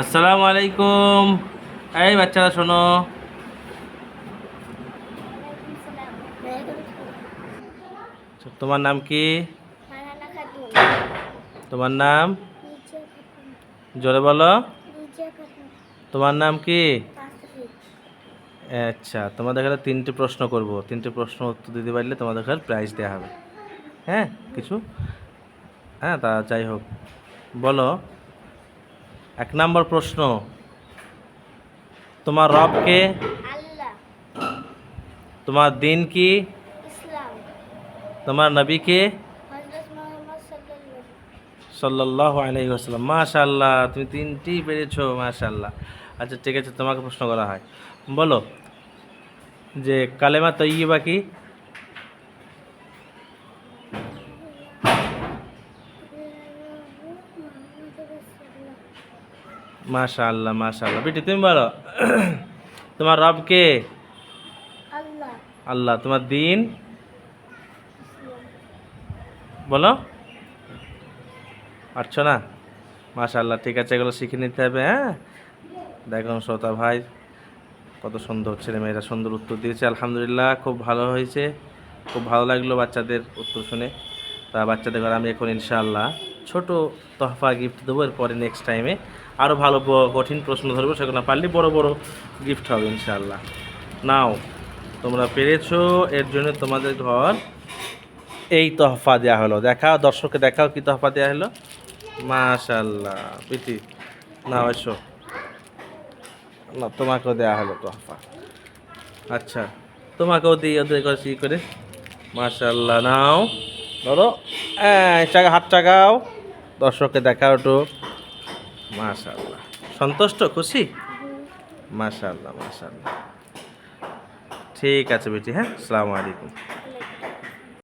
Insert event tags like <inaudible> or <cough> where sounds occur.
আসসালামু আলাইকুম। এই বাচ্চারা শোনো। তোমার নাম কি? তোমার নাম? জোরে বলো। তোমার নাম কি? আচ্ছা তোমাদের এখানে তিনটে প্রশ্ন করব। তিনটে প্রশ্ন উত্তর দিতে পারলে তোমাদের এখানে প্রাইজ দেওয়া হবে। হ্যাঁ কিছু? হ্যাঁ তা যাই হোক। বলো। এক নম্বর প্রশ্ন তোমার রবকে আল্লাহ। তোমার দিন কি? তোমার মুহাম্মদ সাল্লাল্লাহু সাল্লাহ আলহি আসাল্লাম মাশাল্লাহ তুমি তিনটি পেরেছ মাশাল্লাহ আচ্ছা ঠিক আছে তোমাকে প্রশ্ন করা হয়। বলো যে কালেমা তৈবা কি? মাশাল্লাহ মাশাল্লাহ বেটি তুমি বলো <clears throat> তোমার রব কে? আল্লাহ। তোমার দিন? বলো। পারছ না? মাশাল্লাহ ঠিক আছে এগুলো শিখে নিতে হবে হ্যাঁ? দেখুন শ্রোতা ভাই কত সুন্দর ছেলে মেয়েরা সুন্দর উত্তর দিয়েছে। আলহামদুলিল্লাহ খুব ভালো হয়েছে। খুব ভালো লাগল বাচ্চাদের উত্তর শুনে। তা বাচ্চাদের ঘরে আমি এখন ইনশাআল্লাহ ছোট তোহফা গিফট দেবো, এরপরে নেক্সট টাইমে আরও ভালো কঠিন প্রশ্ন ধরবো, সেগুলো পারলে বড় বড় গিফট হবে ইনশাআল্লাহ। নাও, তোমরা পেরেছ, এর জন্য তোমাদের ঘর এই তোহফা দেওয়া হলো। দেখাও, দর্শককে দেখাও কি তহফা দেওয়া হলো। মাশাল্লাহ প্রীতি না এসো। না, তোমাকেও দেওয়া হলো তোহফা। আচ্ছা তোমাকেও দিই ওদের ই করে? মাশাল্লাহ নাও। ধরো হ্যাঁ টাকা হাত টাকাও। দর্শককে দেখাও একটু। মাশাল্লাহ সন্তুষ্ট? খুশি? মাশাল্লাহ মাশাল্লাহ ঠিক আছে বেটি হ্যাঁ? আসসালামু আলাইকুম।